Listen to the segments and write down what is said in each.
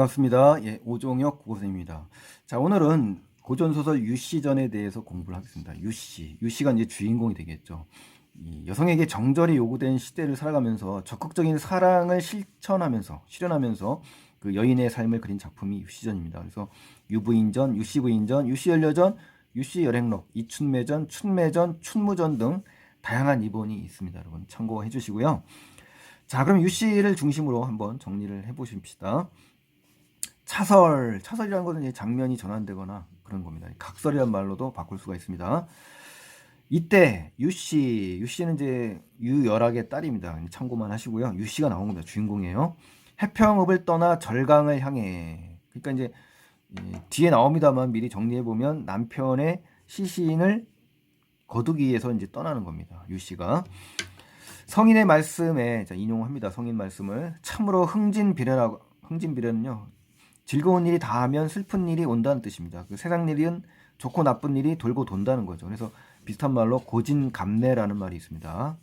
반갑습니다. 예, 오종혁 국어선생님입니다. 자, 오늘은 고전소설 유씨전에 대해서 공부를 하겠습니다. 유씨. 유씨가 이제 주인공이 되겠죠. 이 여성에게 정절이 요구된 시대를 살아가면서 적극적인 사랑을 실천하면서, 실현하면서 그 여인의 삶을 그린 작품이 유씨전입니다. 그래서 유부인전, 유씨부인전, 유씨연려전, 유씨여행록, 이춘매전, 춘매전, 춘무전 등 다양한 이본이 있습니다. 여러분 참고해 주시고요. 자, 그럼 유씨를 중심으로 한번 정리를 해 보십시다. 차설, 차설이라는 것은 이제 장면이 전환되거나 그런 겁니다. 각설이라는 말로도 바꿀 수가 있습니다. 이때 유씨, 유씨는 이제 유열악의 딸입니다. 참고만 하시고요. 유씨가 나온 겁니다. 주인공이에요. 해평읍을 떠나 절강을 향해. 그러니까 이제 이 뒤에 나옵니다만 미리 정리해 보면 남편의 시신을 거두기 위해서 이제 떠나는 겁니다. 유씨가 성인의 말씀에 자, 인용합니다. 성인 말씀을 참으로 흥진 비례라고 흥진 비례는요 즐거운 일이 다 하면 슬픈 일이 온다는 뜻입니다. 그 세상 일은 좋고 나쁜 일이 돌고 돈다는 거죠. 그래서 비슷한 말로 고진감래라는 말이 있습니다.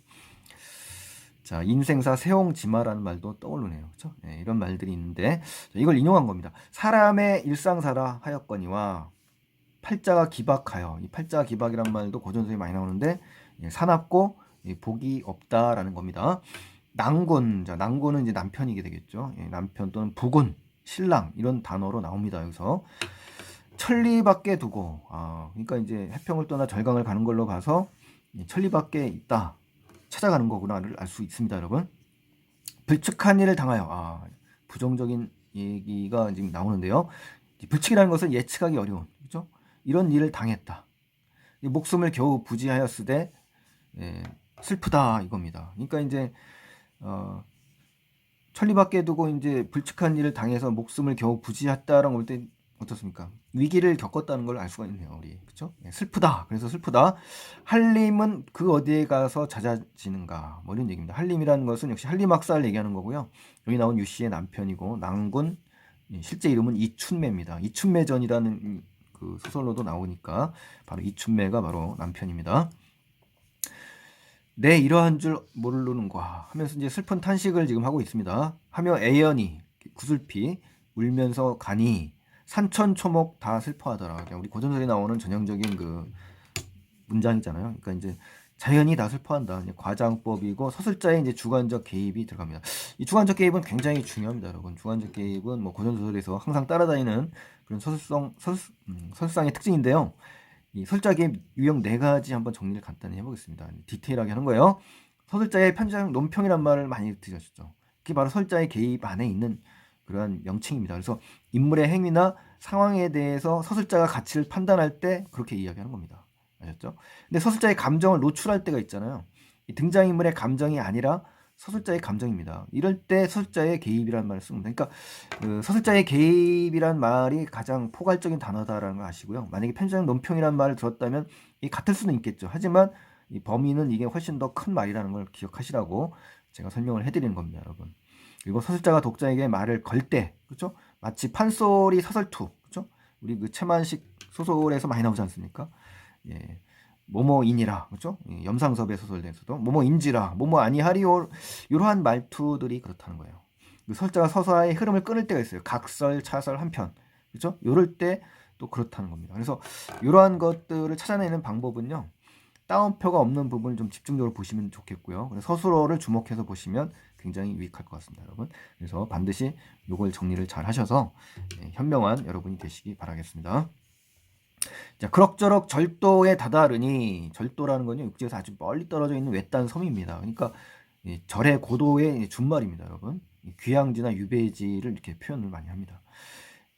자, 인생사 세홍지마라는 말도 떠오르네요. 그렇죠? 네, 이런 말들이 있는데 자, 이걸 인용한 겁니다. 사람의 일상사라 하였거니와 팔자가 기박하여 이 팔자 기박이란 말도 고전서에 많이 나오는데 예, 사납고 예, 복이 없다라는 겁니다. 낭군, 자, 낭군은 이제 남편이게 되겠죠. 예, 남편 또는 부군, 신랑 이런 단어로 나옵니다. 여기서 천리 밖에 두고, 아, 그러니까 이제 해평을 떠나 절강을 가는 걸로 봐서 예, 천리 밖에 있다, 찾아가는 거구나를 알 수 있습니다, 여러분. 불측한 일을 당하여, 아, 부정적인 얘기가 지금 나오는데요. 이 불측이라는 것은 예측하기 어려운, 그죠? 이런 일을 당했다. 이 목숨을 겨우 부지하였으되 예, 슬프다 이겁니다. 그러니까 이제 어, 천리 밖에 두고 이제 불측한 일을 당해서 목숨을 겨우 부지했다라고 볼 때 어떻습니까? 위기를 겪었다는 걸 알 수가 있네요, 우리 그렇죠? 예, 슬프다. 그래서 슬프다. 한림은 그 어디에 가서 잦아지는가? 뭐 이런 얘기입니다. 한림이라는 것은 역시 한림 학사를 얘기하는 거고요. 여기 나온 유 씨의 남편이고 낭군 예, 실제 이름은 이춘매입니다. 이춘매전이라는 그 소설로도 나오니까 바로 이춘매가 바로 남편입니다. 내 이러한 줄 모르는가 하면서 이제 슬픈 탄식을 지금 하고 있습니다. 하며 애연이 구슬피 울면서 가니 산천 초목 다 슬퍼하더라. 그냥 우리 고전설에 나오는 전형적인 그 문장이잖아요. 그러니까 이제 자연이 다 슬퍼한다. 과장법이고 서술자의 이제 주관적 개입이 들어갑니다. 이 주관적 개입은 굉장히 중요합니다, 여러분. 주관적 개입은 뭐 고전 소설에서 항상 따라다니는 그런 서술성 서술, 음, 서술상의 특징인데요. 이 설자의 유형 네 가지 한번 정리를 간단히 해보겠습니다. 디테일하게 하는 거예요. 서술자의 편장 논평이란 말을 많이 들으셨죠. 그게 바로 설자의 개입 안에 있는 그러한 명칭입니다. 그래서 인물의 행위나 상황에 대해서 서술자가 가치를 판단할 때 그렇게 이야기하는 겁니다. 아셨죠? 근데 서술자의 감정을 노출할 때가 있잖아요. 이 등장인물의 감정이 아니라 서술자의 감정입니다. 이럴 때 서술자의 개입이라는 말을 씁니다. 그러니까 그 서술자의 개입이란 말이 가장 포괄적인 단어다라는 걸 아시고요. 만약에 편지장 논평이라는 말을 들었다면 이 같을 수는 있겠죠. 하지만 이 범위는 이게 훨씬 더 큰 말이라는 걸 기억하시라고 제가 설명을 해드리는 겁니다, 여러분. 그리고 서술자가 독자에게 말을 걸 때, 그렇죠? 마치 판소리 서설투, 그렇죠? 우리 그 채만식 소설에서 많이 나오지 않습니까? 예. 뭐뭐이니라 그렇죠? 예, 염상섭의 소설에서도 뭐뭐인지라 뭐뭐 아니하리오 이러한 말투들이 그렇다는 거예요. 그 설자가 서사의 흐름을 끊을 때가 있어요. 각설, 차설, 한편 그렇죠? 이럴 때 또 그렇다는 겁니다. 그래서 이러한 것들을 찾아내는 방법은요. 따옴표가 없는 부분을 좀 집중적으로 보시면 좋겠고요. 서술어를 주목해서 보시면 굉장히 유익할 것 같습니다, 여러분. 그래서 반드시 이걸 정리를 잘 하셔서 예, 현명한 여러분이 되시기 바라겠습니다. 자, 그럭저럭 절도에 다다르니 절도라는 건요 육지에서 아주 멀리 떨어져 있는 외딴 섬입니다. 그러니까 이 절의 고도의 준말입니다, 여러분. 이 귀향지나 유배지를 이렇게 표현을 많이 합니다.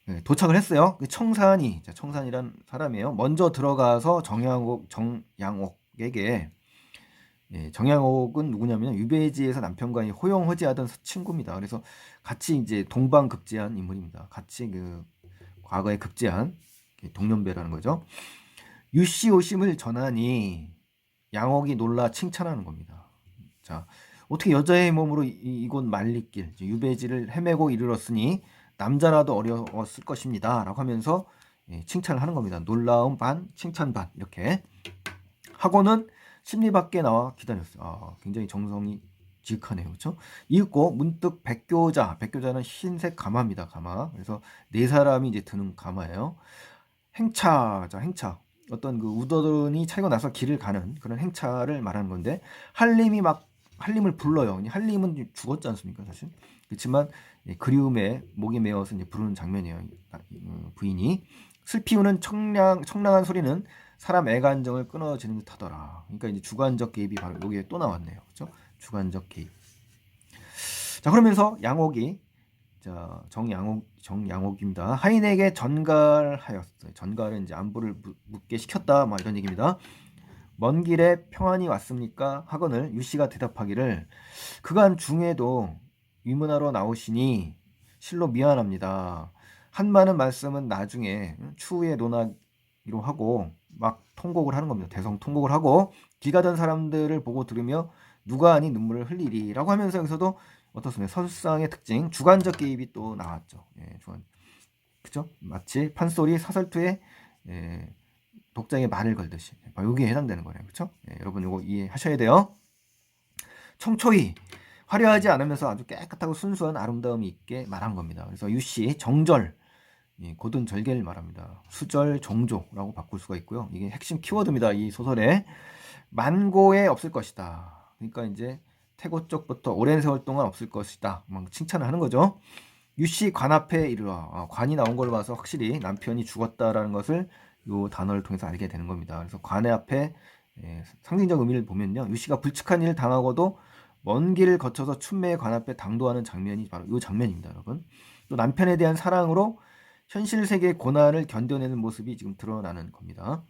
네, 도착을 했어요. 그 청산이 자, 청산이란 사람이에요. 먼저 들어가서 정양옥 정양옥에게 예, 정양옥은 누구냐면 유배지에서 남편과 호용허지하던 친구입니다. 그래서 같이 이제 동방급제한 인물입니다. 같이 그 과거에 급제한 동년배라는 거죠. 유씨 오심을 전하니 양옥이 놀라 칭찬하는 겁니다. 자, 어떻게 여자의 몸으로 이, 이곳 만리길 유배지를 헤매고 이르렀으니 남자라도 어려웠을 것입니다. 라고 하면서 예, 칭찬을 하는 겁니다. 놀라움 반, 칭찬 반 이렇게 하고는 심리 밖에 나와 기다렸어요. 아, 굉장히 정성이 지극하네요. 그렇죠? 이윽고 문득 백교자, 백교자는 흰색 가마입니다. 가마. 그래서 네 사람이 이제 드는 가마예요. 행차자, 행차. 어떤 그 우더른이 차이가 나서 길을 가는 그런 행차를 말하는 건데 한림이 막 한림을 불러요. 한림은 죽었지 않습니까, 사실? 그렇지만 예, 그리움에 목이 메어서 이제 부르는 장면이에요. 아, 음, 부인이 슬피우는 청량 청량한 소리는 사람 애간정을 끊어지는 듯하더라. 그러니까 이제 주관적 개입이 바로 여기에 또 나왔네요. 그렇죠? 주관적 개입. 자 그러면서 양옥이 자 정양옥 정양옥입니다. 하인에게 전갈하였어요. 전갈은 이제 안부를 묻게 시켰다. 막 이런 얘기입니다. 먼 길에 평안이 왔습니까? 하거늘 유씨가 대답하기를 그간 중에도 위문하러 나오시니 실로 미안합니다. 한 많은 말씀은 나중에 추후에 논하기로 하고 막 통곡을 하는 겁니다. 대성 통곡을 하고 길 가던 사람들을 보고 들으며 누가 아니 눈물을 흘리리라고 하면서 여기서도 어떻습니까? 서술상의 특징 주관적 개입이 또 나왔죠. 예, 주관. 그죠? 마치 판소리 사설투에 예, 독자에게 말을 걸듯이 여기에 해당되는 거예요. 그렇죠? 예, 여러분 이거 이해하셔야 돼요. 청초히 화려하지 않으면서 아주 깨끗하고 순수한 아름다움이 있게 말한 겁니다. 그래서 유씨 정절 예, 고든 절개를 말합니다. 수절 종조라고 바꿀 수가 있고요. 이게 핵심 키워드입니다. 이 소설에 만고에 없을 것이다. 그러니까 이제 태고 쪽부터 오랜 세월 동안 없을 것이다. 막 칭찬을 하는 거죠. 유씨 관 앞에 이르러 아, 관이 나온 걸 봐서 확실히 남편이 죽었다라는 것을 이 단어를 통해서 알게 되는 겁니다. 그래서 관의 앞에 예, 상징적 의미를 보면요. 유씨가 불측한 일을 당하고도 먼 길을 거쳐서 춘매의 관 앞에 당도하는 장면이 바로 이 장면입니다, 여러분. 또 남편에 대한 사랑으로 현실 세계의 고난을 견뎌내는 모습이 지금 드러나는 겁니다.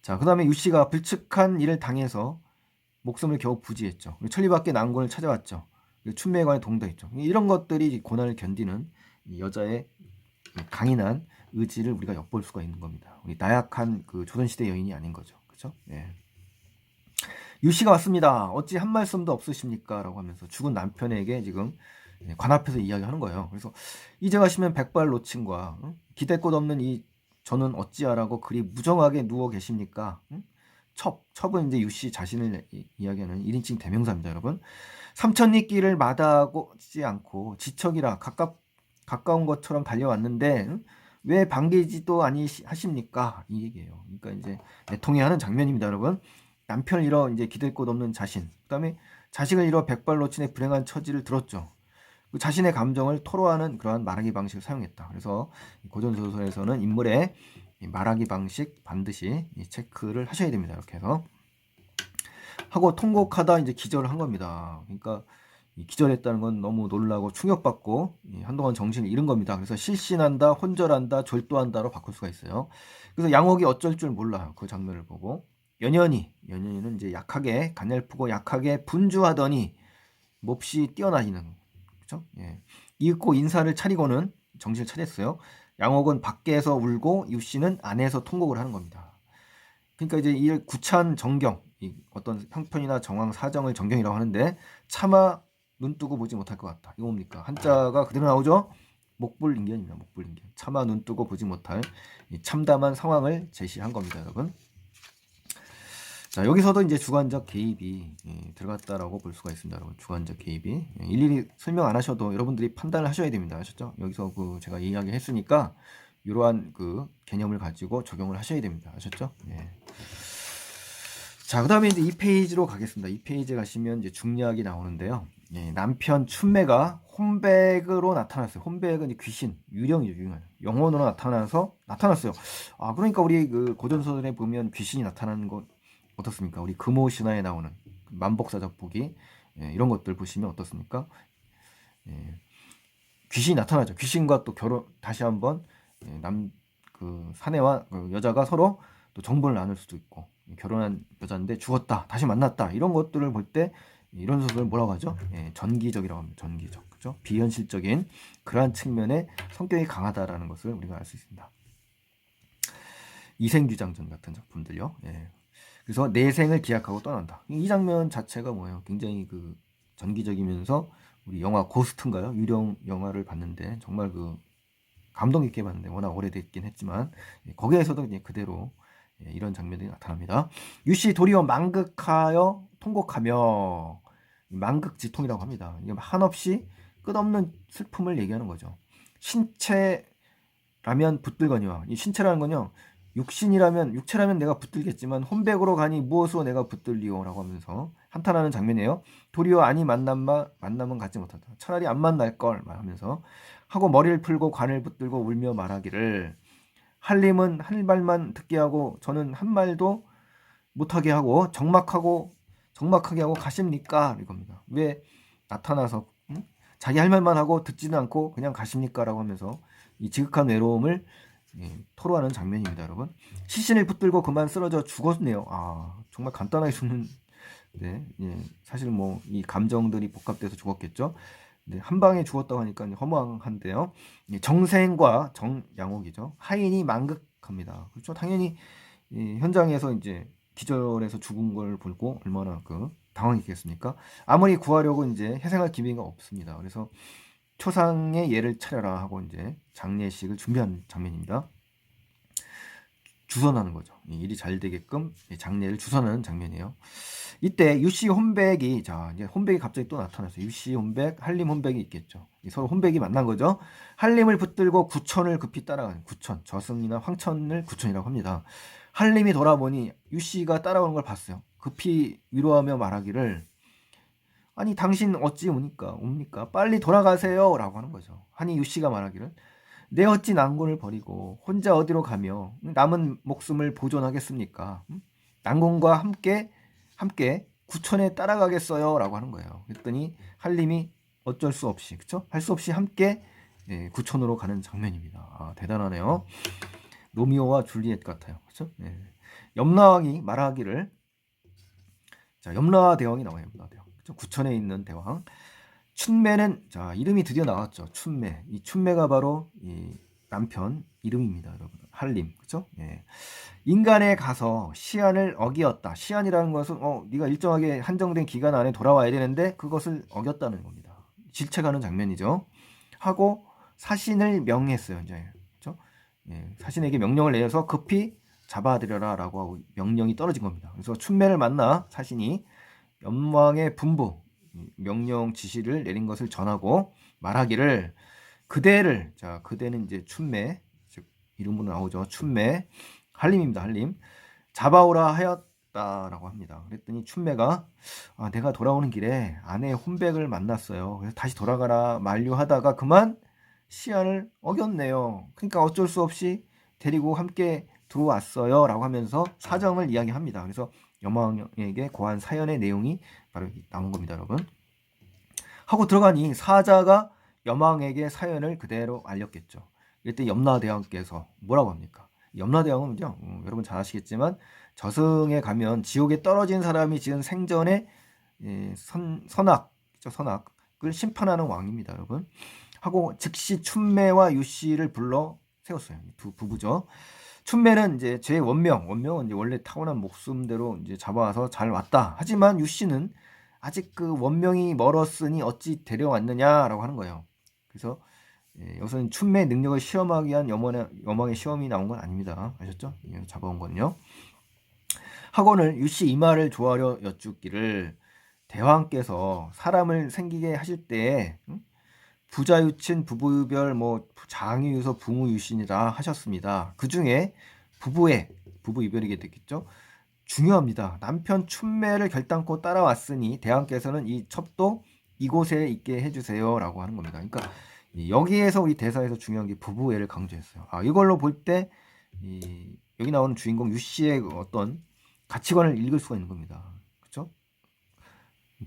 자, 그 다음에 유씨가 불측한 일을 당해서 목숨을 겨우 부지했죠. 천리밖에 난군을 찾아왔죠. 춘매의 관에 동도했죠. 이런 것들이 고난을 견디는 여자의 강인한 의지를 우리가 엿볼 수가 있는 겁니다. 우리 나약한 그 조선시대 여인이 아닌 거죠. 그죠? 예. 유씨가 왔습니다. 어찌 한 말씀도 없으십니까? 라고 하면서 죽은 남편에게 지금 예, 관 앞에서 이야기하는 거예요. 그래서 이제 가시면 백발 노친과 응? 기댈 곳 없는 이 저는 어찌하라고 그리 무정하게 누워 계십니까? 응? 첩, 첩은 이제 유씨 자신을 이야기하는 1인칭 대명사입니다, 여러분. 삼천리 길을 마다하지 않고 지척이라 가깝, 가까운 것처럼 달려왔는데 응? 왜 반기지도 아니 하십니까? 이 얘기예요. 그러니까 이제 통해하는 장면입니다, 여러분. 남편을 잃어 이제 기댈 곳 없는 자신, 그다음에 자식을 잃어 백발노친의 불행한 처지를 들었죠. 그 자신의 감정을 토로하는 그러한 말하기 방식을 사용했다. 그래서 고전 소설에서는 인물의 말하기 방식 반드시 체크를 하셔야 됩니다. 이렇게 해서 하고 통곡하다 이제 기절을 한 겁니다. 그러니까 기절했다는 건 너무 놀라고 충격받고 한동안 정신을 잃은 겁니다. 그래서 실신한다, 혼절한다, 졸도한다로 바꿀 수가 있어요. 그래서 양옥이 어쩔 줄 몰라요. 그 장면을 보고 연연히 연연히는 이제 약하게 가냘프고 약하게 분주하더니 몹시 뛰어나지는 그렇죠? 예. 이윽고 인사를 차리고는 정신을 차렸어요. 양옥은 밖에서 울고 유씨는 안에서 통곡을 하는 겁니다. 그러니까 이제 이 구찬 정경, 어떤 형편이나 정황 사정을 정경이라고 하는데 차마 눈 뜨고 보지 못할 것 같다. 이거 뭡니까? 한자가 그대로 나오죠? 목불인견입니다. 목불인견. 차마 눈 뜨고 보지 못할 참담한 상황을 제시한 겁니다, 여러분. 자, 여기서도 이제 주관적 개입이 예, 들어갔다라고 볼 수가 있습니다, 여러분. 주관적 개입이 예, 일일이 설명 안 하셔도 여러분들이 판단을 하셔야 됩니다, 아셨죠? 여기서 그 제가 이야기 했으니까 이러한 그 개념을 가지고 적용을 하셔야 됩니다, 아셨죠? 예. 자, 그 다음에 이제 이 페이지로 가겠습니다. 이 페이지 가시면 이제 중략이 나오는데요. 예, 남편 춘매가 홈백으로 나타났어요. 홈백은 귀신, 유령이죠, 유령. 영혼으로 나타나서 나타났어요. 아, 그러니까 우리 그 고전 소설에 보면 귀신이 나타나는 거 어떻습니까? 우리 금호 신화에 나오는 만복사적 보기 예, 이런 것들 보시면 어떻습니까? 예, 귀신이 나타나죠. 귀신과 또 결혼 다시 한번 예, 남그 사내와 그 여자가 서로 또 정보를 나눌 수도 있고 결혼한 여자인데 죽었다 다시 만났다 이런 것들을 볼 때 이런 소설을 뭐라고 하죠? 예, 전기적이라고 합니다. 전기적 그죠? 비현실적인 그러한 측면의 성격이 강하다라는 것을 우리가 알 수 있습니다. 이생규장전 같은 작품들요. 예, 그래서 내 생을 기약하고 떠난다. 이 장면 자체가 뭐예요? 굉장히 그 전기적이면서 우리 영화 고스트인가요? 유령 영화를 봤는데 정말 그 감동 있게 봤는데 워낙 오래됐긴 했지만 예, 거기에서도 그대로 예, 이런 장면들이 나타납니다. 유씨 도리어 망극하여 통곡하며 만극지통이라고 합니다. 이게 한없이 끝없는 슬픔을 얘기하는 거죠. 신체라면 붙들거니와 이 신체라는 건요. 육신이라면 육체라면 내가 붙들겠지만 혼백으로 가니 무엇으로 내가 붙들리오라고 하면서 한탄하는 장면이에요. 도리어 아니 만남마 만남은 갖지 못한다. 차라리 안 만날 걸 말하면서 하고 머리를 풀고 관을 붙들고 울며 말하기를 한림은 한 말만 듣게 하고 저는 한 말도 못하게 하고 적막하고 적막하게 하고 가십니까 이겁니다. 왜 나타나서 응? 자기 할 말만 하고 듣지는 않고 그냥 가십니까라고 하면서 이 지극한 외로움을 예, 토로하는 장면입니다, 여러분. 시신을 붙들고 그만 쓰러져 죽었네요. 아, 정말 간단하게 죽는, 네, 예, 사실 뭐 이 감정들이 복합돼서 죽었겠죠. 네, 한 방에 죽었다고 하니까 허무한데요. 예, 정생과 정양옥이죠. 하인이 만극합니다. 그렇죠. 당연히 이 현장에서 이제 기절해서 죽은 걸 보고 얼마나 그 당황했겠습니까? 아무리 구하려고 이제 희생할 기미가 없습니다. 그래서 초상의 예를 차려라 하고 이제 장례식을 준비한 장면입니다. 주선하는 거죠. 이 일이 잘 되게끔 장례를 주선하는 장면이에요. 이때 유씨 혼백이 자 이제 혼백이 갑자기 또 나타났어요. 유씨 혼백, 한림 혼백이 있겠죠. 서로 혼백이 만난 거죠. 한림을 붙들고 구천을 급히 따라가는 구천, 저승이나 황천을 구천이라고 합니다. 한림이 돌아보니 유씨가 따라오는 걸 봤어요. 급히 위로하며 말하기를 아니 당신 어찌 오니까 옵니까? 빨리 돌아가세요라고 하는 거죠. 하니 유 씨가 말하기를 내 어찌 난군을 버리고 혼자 어디로 가며 남은 목숨을 보존하겠습니까? 음? 난군과 함께 함께 구천에 따라가겠어요라고 하는 거예요. 그랬더니 한림이 어쩔 수 없이 그쵸? 할 수 없이 함께 예, 구천으로 가는 장면입니다. 아, 대단하네요. 로미오와 줄리엣 같아요. 그렇죠? 예. 염라왕이 말하기를 자 염라 대왕이 나와요. 염라 대왕. 그렇죠? 구천에 있는 대왕. 춘매는 자 이름이 드디어 나왔죠. 춘매. 이 춘매가 바로 이 남편 이름입니다, 여러분. 한림, 그렇죠? 예. 인간에 가서 시한을 어기었다. 시한이라는 것은 어 네가 일정하게 한정된 기간 안에 돌아와야 되는데 그것을 어겼다는 겁니다. 질책하는 장면이죠. 하고 사신을 명했어요, 이제. 그렇죠? 예. 사신에게 명령을 내려서 급히 잡아들여라라고 하고 명령이 떨어진 겁니다. 그래서 춘매를 만나 사신이 염왕의 분부 명령 지시를 내린 것을 전하고 말하기를 그대를 자 그대는 이제 춘매 즉 이름으로 나오죠. 춘매 한림입니다 한림. 잡아오라 하였다라고 합니다. 그랬더니 춘매가 아, 내가 돌아오는 길에 아내 혼백을 만났어요. 그래서 다시 돌아가라 만류하다가 그만 시한을 어겼네요. 그러니까 어쩔 수 없이 데리고 함께 들어왔어요라고 하면서 사정을 이야기합니다. 그래서 여왕에게 고한 사연의 내용이 바로 나온 겁니다, 여러분. 하고 들어가니 사자가 여망에게 사연을 그대로 알렸겠죠. 이때 염라대왕께서 뭐라고 합니까? 염라대왕은요, 음, 여러분 잘 아시겠지만 저승에 가면 지옥에 떨어진 사람이 지은 생전에 예, 선, 선악, 선악을 심판하는 왕입니다, 여러분. 하고 즉시 춘매와 유씨를 불러 세웠어요. 두 부부죠. 춘매는 이제 제 원명, 원명은 이제 원래 타고난 목숨대로 이제 잡아와서 잘 왔다. 하지만 유 씨는 아직 그 원명이 멀었으니 어찌 데려왔느냐라고 하는 거예요. 그래서 예, 여기서는 춘매의 능력을 시험하기 위한 여망의, 여망의 시험이 나온 건 아닙니다. 아셨죠? 예, 잡아온 건요. 학원을 유씨 이마를 조아려 여쭙기를 대왕께서 사람을 생기게 하실 때 응? 부자유친 부부별 뭐 장유유서 부무유신이라 하셨습니다. 그 중에 부부의 부부 이별이게 됐겠죠. 중요합니다. 남편 춘매를 결단코 따라왔으니 대왕께서는 이 첩도 이곳에 있게 해주세요라고 하는 겁니다. 그러니까 여기에서 우리 대사에서 중요한 게 부부애를 강조했어요. 아 이걸로 볼 때 여기 나오는 주인공 유 씨의 어떤 가치관을 읽을 수가 있는 겁니다.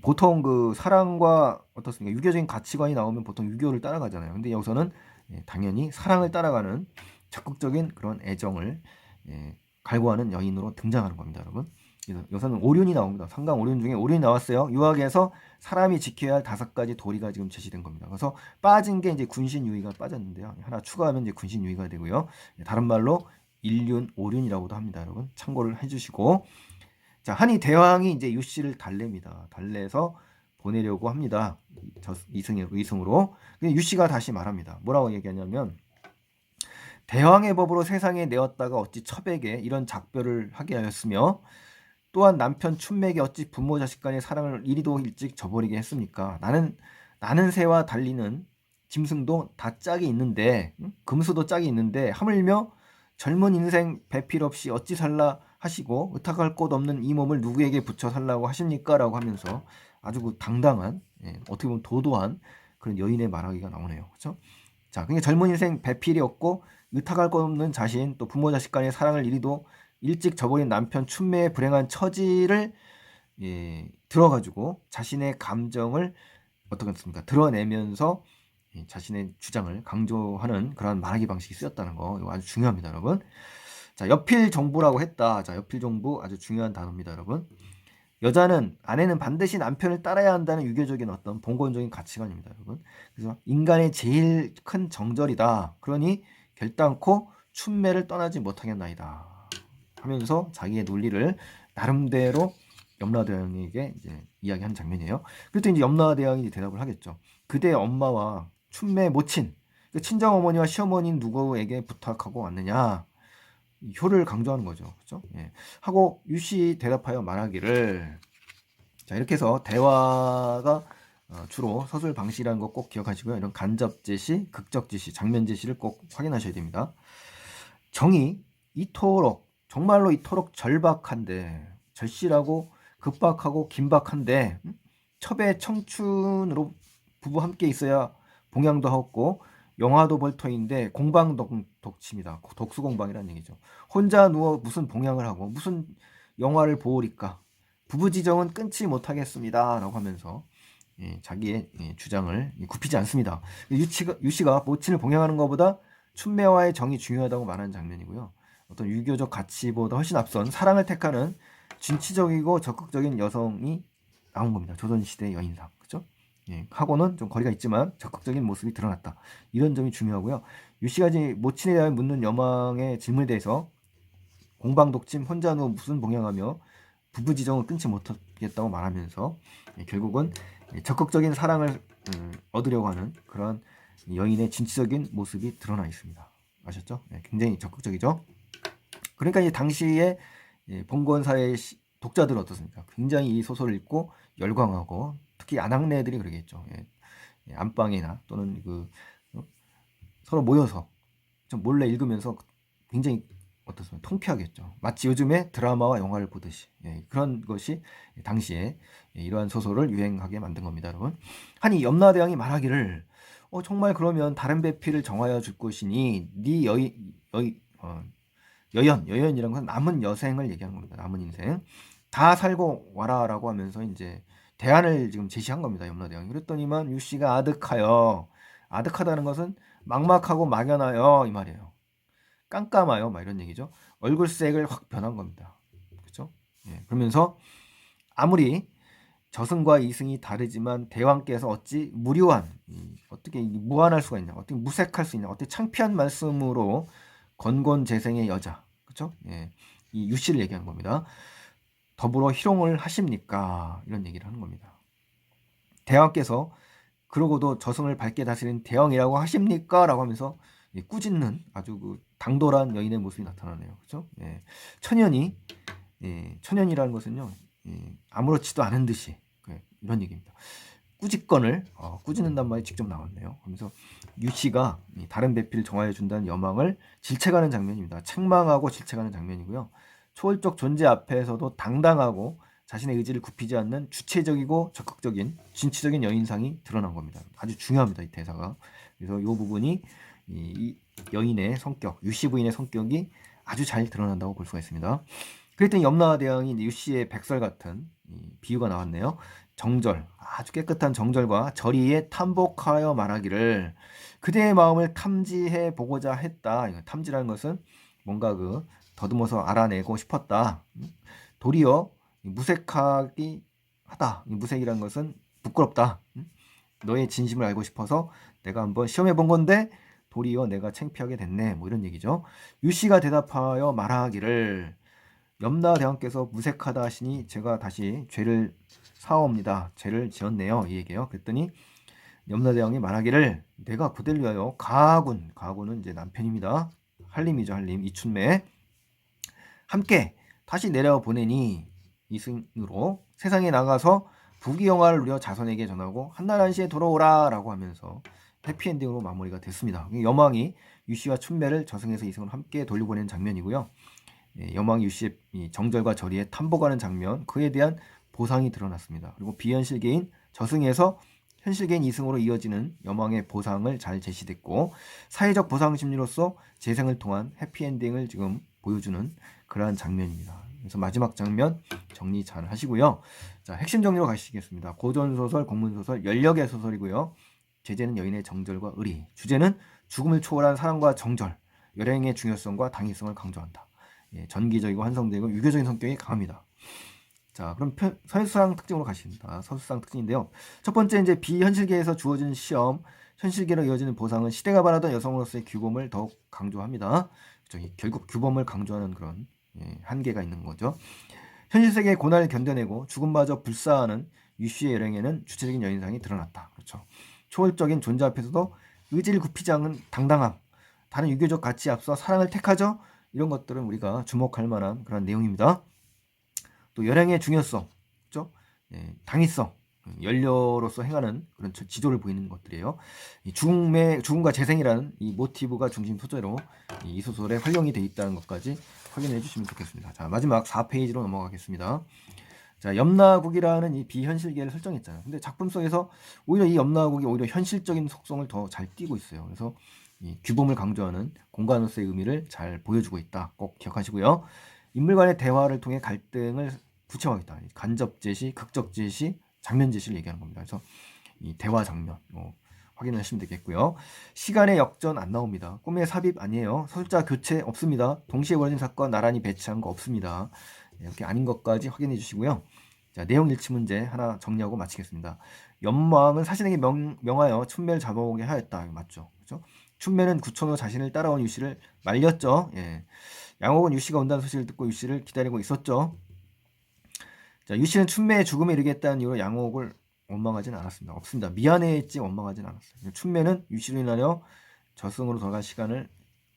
보통 그 사랑과 어떻습니까? 유교적인 가치관이 나오면 보통 유교를 따라가잖아요. 근데 여기서는 예, 당연히 사랑을 따라가는 적극적인 그런 애정을 예, 갈구하는 여인으로 등장하는 겁니다, 여러분. 여기서는 오륜이 나옵니다. 상강 오륜 중에 오륜이 나왔어요. 유학에서 사람이 지켜야 할 다섯 가지 도리가 지금 제시된 겁니다. 그래서 빠진 게 이제 군신 유의가 빠졌는데요. 하나 추가하면 이제 군신 유의가 되고요. 예, 다른 말로 일륜, 오륜이라고도 합니다, 여러분. 참고를 해주시고 자, 한이 대왕이 이제 유 씨를 달래입니다. 달래서 보내려고 합니다. 이승, 이승으로. 유 씨가 다시 말합니다. 뭐라고 얘기하냐면, 대왕의 법으로 세상에 내었다가 어찌 첩에게 이런 작별을 하게 하였으며, 또한 남편 춘맥이 어찌 부모 자식 간의 사랑을 이리도 일찍 저버리게 했습니까? 나는 나는 새와 달리는 짐승도 다 짝이 있는데 응? 금수도 짝이 있는데 하물며 젊은 인생 배필 없이 어찌 살라 하시고 의탁할 곳 없는 이 몸을 누구에게 붙여 살라고 하십니까? 라고 하면서 아주 그 당당한 예, 어떻게 보면 도도한 그런 여인의 말하기가 나오네요. 그렇죠? 자, 그러니까 젊은 인생 배필이 없고 의탁할 것 없는 자신 또 부모 자식 간의 사랑을 이리도 일찍 저버린 남편 춘매의 불행한 처지를 예, 들어가지고 자신의 감정을 어떻습니까? 드러내면서 예, 자신의 주장을 강조하는 그러한 말하기 방식이 쓰였다는 거 이거 아주 중요합니다, 여러분. 자, 여필 정부라고 했다. 자, 여필 정부 아주 중요한 단어입니다, 여러분. 여자는 아내는 반드시 남편을 따라야 한다는 유교적인 어떤 봉건적인 가치관입니다, 여러분. 그래서 인간의 제일 큰 정절이다. 그러니 결단코 춘매를 떠나지 못하겠나이다. 하면서 자기의 논리를 나름대로 염라대왕에게 이제 이야기하는 장면이에요. 그때 이제 염라대왕이 대답을 하겠죠. 그대 엄마와 춘매 모친, 그 친정 어머니와 시어머니는 누구에게 부탁하고 왔느냐? 효를 강조하는 거죠. 그렇죠? 예. 하고 유씨 대답하여 말하기를 자 이렇게 해서 대화가 어, 주로 서술 방식이라는 거 꼭 기억하시고요. 이런 간접 제시, 극적 제시, 장면 제시를 꼭 확인하셔야 됩니다. 정이 이토록 정말로 이토록 절박한데 절실하고 급박하고 긴박한데 음? 첩의 청춘으로 부부 함께 있어야 봉양도 하고 영화도 볼 터인데 공방 독침이다. 독수 공방이라는 얘기죠. 혼자 누워 무슨 봉양을 하고 무슨 영화를 보리까 부부 지정은 끊지 못하겠습니다라고 하면서 예, 자기의 예, 주장을 굽히지 않습니다. 유치가, 유씨가 모친을 봉양하는 것보다 춘매와의 정이 중요하다고 말하는 장면이고요. 어떤 유교적 가치보다 훨씬 앞선 사랑을 택하는 진취적이고 적극적인 여성이 나온 겁니다. 조선시대 여인상. 그죠? 예, 하고는 좀 거리가 있지만 적극적인 모습이 드러났다. 이런 점이 중요하고요. 유 씨가 모친에 대해 묻는 여망의 질문에 대해서 공방 독침 혼자 누워 무슨 봉양하며 부부 지정을 끊지 못하겠다고 말하면서 예, 결국은 적극적인 사랑을 음, 얻으려고 하는 그런 여인의 진취적인 모습이 드러나 있습니다. 아셨죠? 예, 굉장히 적극적이죠. 그러니까 이 당시에 예, 봉건 사회 독자들은 어떻습니까? 굉장히 이 소설을 읽고 열광하고 특히 아낙네들이 그러겠죠. 예, 예, 안방이나 또는 그 어? 서로 모여서 좀 몰래 읽으면서 굉장히 어떻습니까? 통쾌하겠죠. 마치 요즘에 드라마와 영화를 보듯이 예, 그런 것이 당시에 예, 이러한 소설을 유행하게 만든 겁니다, 여러분. 하니 염라대왕이 말하기를 어, 정말 그러면 다른 배필을 정하여 줄 것이니 네 여이 여이 어, 여연 여연이란 건 남은 여생을 얘기하는 겁니다. 남은 인생 다 살고 와라라고 하면서 이제 대안을 지금 제시한 겁니다. 염라대왕이 그랬더니만 유씨가 아득하여 아득하다는 것은 막막하고 막연하여 이 말이에요. 깜깜하여 막 이런 얘기죠. 얼굴색을 확 변한 겁니다. 그렇죠? 예, 그러면서 아무리 저승과 이승이 다르지만 대왕께서 어찌 무료한 어떻게 무한할 수가 있냐 어떻게 무색할 수 있냐 어떻게 창피한 말씀으로 건곤 재생의 여자 그렇죠? 예, 이 유씨를 얘기한 겁니다. 더불어 희롱을 하십니까? 이런 얘기를 하는 겁니다. 대왕께서 그러고도 저승을 밝게 다스리는 대왕이라고 하십니까? 라고 하면서 예, 꾸짖는 아주 그 당돌한 여인의 모습이 나타나네요. 그렇죠? 예, 천연이 예, 천연이라는 것은요 예, 아무렇지도 않은 듯이 예, 이런 얘기입니다. 꾸짖건을 어, 꾸짖는단 말이 직접 나왔네요. 그러면서 유 씨가 다른 배필을 정하여 준다는 여망을 질책하는 장면입니다. 책망하고 질책하는 장면이고요. 초월적 존재 앞에서도 당당하고 자신의 의지를 굽히지 않는 주체적이고 적극적인 진취적인 여인상이 드러난 겁니다. 아주 중요합니다. 이 대사가. 그래서 이 부분이 이 여인의 성격, 유씨 부인의 성격이 아주 잘 드러난다고 볼 수가 있습니다. 그랬더니 염라대왕이 유씨의 백설 같은 비유가 나왔네요. 정절, 아주 깨끗한 정절과 절의에 탐복하여 말하기를 그대의 마음을 탐지해 보고자 했다. 탐지라는 것은 뭔가 그 더듬어서 알아내고 싶었다. 도리어 무색하기 하다. 무색이라는 것은 부끄럽다. 너의 진심을 알고 싶어서 내가 한번 시험해 본 건데 도리어 내가 창피하게 됐네. 뭐 이런 얘기죠. 유 씨가 대답하여 말하기를 염라 대왕께서 무색하다 하시니 제가 다시 죄를 사옵니다. 죄를 지었네요. 이 얘기예요. 그랬더니 염라 대왕이 말하기를 내가 그대를 위하여 가군, 가군은 이제 남편입니다. 한림이죠, 한림. 이춘매 함께 다시 내려 보내니 이승으로 세상에 나가서 부귀영화를 누려 자손에게 전하고 한나란 시에 돌아오라라고 하면서 해피엔딩으로 마무리가 됐습니다. 여망이 유씨와 춘매를 저승에서 이승으로 함께 돌려보내는 장면이고요. 예, 여망 유씨의 이 정절과 절의에 탐복하는 장면 그에 대한 보상이 드러났습니다. 그리고 비현실계인 저승에서 현실계인 이승으로 이어지는 여망의 보상을 잘 제시됐고 사회적 보상 심리로서 재생을 통한 해피엔딩을 지금 보여주는 그러한 장면입니다. 그래서 마지막 장면 정리 잘 하시고요. 자, 핵심 정리로 가시겠습니다. 고전 소설, 공문 소설, 연력의 소설이고요. 제재는 여인의 정절과 의리. 주제는 죽음을 초월한 사랑과 정절, 열행의 중요성과 당위성을 강조한다. 예, 전기적이고 환성되고 유교적인 성격이 강합니다. 자, 그럼 편, 서술상 특징으로 가십니다. 서술상 특징인데요. 첫 번째 이제 비현실계에서 주어진 시험, 현실계로 이어지는 보상은 시대가 바라던 여성으로서의 규범을 더욱 강조합니다. 저기 결국 규범을 강조하는 그런 예, 한계가 있는 거죠. 현실 세계의 고난을 견뎌내고 죽음마저 불사하는 유씨의 열행에는 주체적인 여인상이 드러났다. 그렇죠. 초월적인 존재 앞에서도 의지를 굽히지 않은 당당함, 다른 유교적 가치 앞서 사랑을 택하죠. 이런 것들은 우리가 주목할 만한 그런 내용입니다. 또 열행의 중요성, 그렇죠? 예, 당위성, 연료로서 행하는 그런 저- 지조를 보이는 것들이에요. 이 죽음의 죽음과 재생이라는 이 모티브가 중심 소재로 이, 이 소설에 활용이 되어 있다는 것까지 확인해 주시면 좋겠습니다. 자 마지막 4페이지로 넘어가겠습니다. 자 염라국이라는 이 비현실계를 설정했잖아요. 근데 작품 속에서 오히려 이 염라국이 오히려 현실적인 속성을 더잘 띠고 있어요. 그래서 이 규범을 강조하는 공간으로서의 의미를 잘 보여주고 있다. 꼭 기억하시고요. 인물 간의 대화를 통해 갈등을 구체화하겠다. 간접 제시, 극적 제시, 장면 제시를 얘기하는 겁니다. 그래서 이 대화 장면 뭐 확인을 하시면 되겠고요. 시간의 역전 안 나옵니다. 꿈의 삽입 아니에요. 설자 교체 없습니다. 동시에 벌어진 사건 나란히 배치한 거 없습니다. 네, 이렇게 아닌 것까지 확인해 주시고요. 자, 내용 일치 문제 하나 정리하고 마치겠습니다. 연망은 사신에게 명, 명하여 춘매를 잡아오게 하였다. 맞죠? 그죠? 춘매는 구천으로 자신을 따라온 유씨를 말렸죠. 예. 양옥은 유씨가 온다는 소식을 듣고 유씨를 기다리고 있었죠. 자, 유씨는 춘매의 죽음에 이르겠다는 이유로 양옥을 원망하지는 않았습니다. 없습니다. 미안해했지 원망하지는 않았어요. 춘매는 유씨로 인하여 저승으로 돌아갈 시간을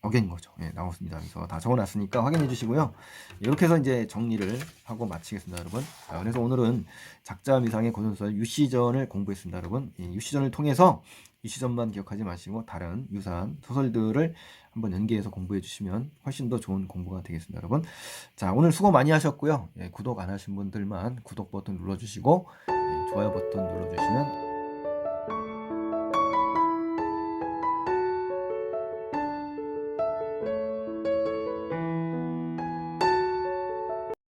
어긴 거죠. 예, 나왔습니다. 그래서 다 적어놨으니까 확인해 주시고요. 이렇게 해서 이제 정리를 하고 마치겠습니다, 여러분. 자, 그래서 오늘은 작자 미상의 고전소설 유시전을 공부했습니다, 여러분. 이 유시전을 통해서 유시전만 기억하지 마시고 다른 유사한 소설들을 한번 연계해서 공부해 주시면 훨씬 더 좋은 공부가 되겠습니다, 여러분. 자, 오늘 수고 많이 하셨고요. 예, 구독 안 하신 분들만 구독 버튼 눌러 주시고 예, 좋아요 버튼 눌러 주시면